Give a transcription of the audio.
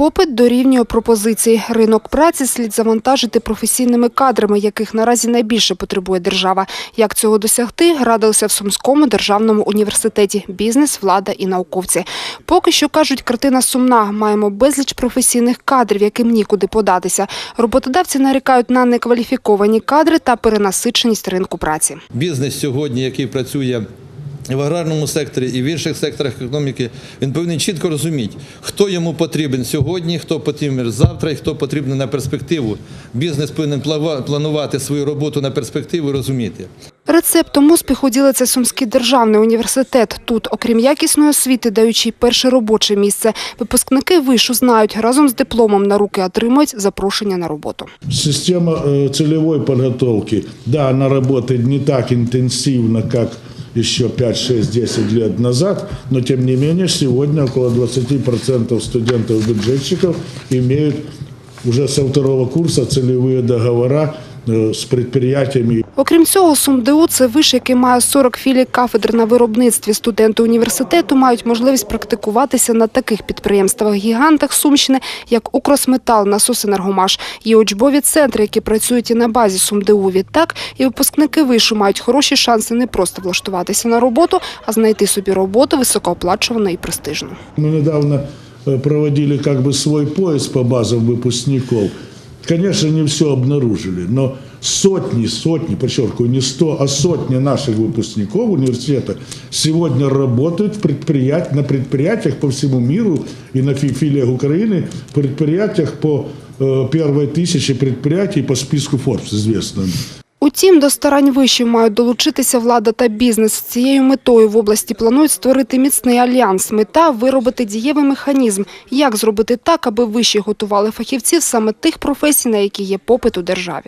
Попит дорівнює пропозиції. Ринок праці слід завантажити професійними кадрами, яких наразі найбільше потребує держава. Як цього досягти, радилися в Сумському державному університеті бізнес, влада і науковці. Поки що кажуть, картина сумна. Маємо безліч професійних кадрів, яким нікуди податися. Роботодавці нарікають на некваліфіковані кадри та перенасиченість ринку праці. Бізнес сьогодні, який працює в аграрному секторі і в інших секторах економіки, він повинен чітко розуміти, хто йому потрібен сьогодні, хто потрібен завтра і хто потрібен на перспективу. Бізнес повинен планувати свою роботу на перспективу і розуміти. Рецептом успіху ділиться Сумський державний університет. Тут, окрім якісної освіти, даючи й перше робоче місце, випускники вишу знають, разом з дипломом на руки отримують запрошення на роботу. Система э, целевой подготовки, да, она работает не так интенсивно, как еще 5, 6, 10 лет назад, но тем не менее сегодня около 20% студентов-бюджетчиков имеют уже со второго курса целевые договора э, с предприятиями Окрім цього, СумДУ – це виш, який має 40 філій кафедр на виробництві. Студенти університету мають можливість практикуватися на таких підприємствах-гігантах Сумщини, як «Укросметал», «Насосенергомаш». Є учбові центри, які працюють і на базі СумДУ. Відтак, і випускники вишу мають хороші шанси не просто влаштуватися на роботу, а знайти собі роботу високооплачувану і престижну. Мы недавно э, проводили как бы свой поиск по базам выпускников. Конечно, не все обнаружили, но сотни, сотни, подчеркиваю, не сто, а сотни наших выпускников университета сегодня работают в предприятиях, на предприятиях по всему миру и на фи- филиях Украины, предприятиях по э, первой тысяче предприятий по списку Forbes известным. Утім, до старань вишів мають долучитися влада та бізнес. З цією метою в області планують створити міцний альянс. Мета – виробити дієвий механізм. Як зробити так, аби виші готували фахівців саме тих професій, на які є попит у державі.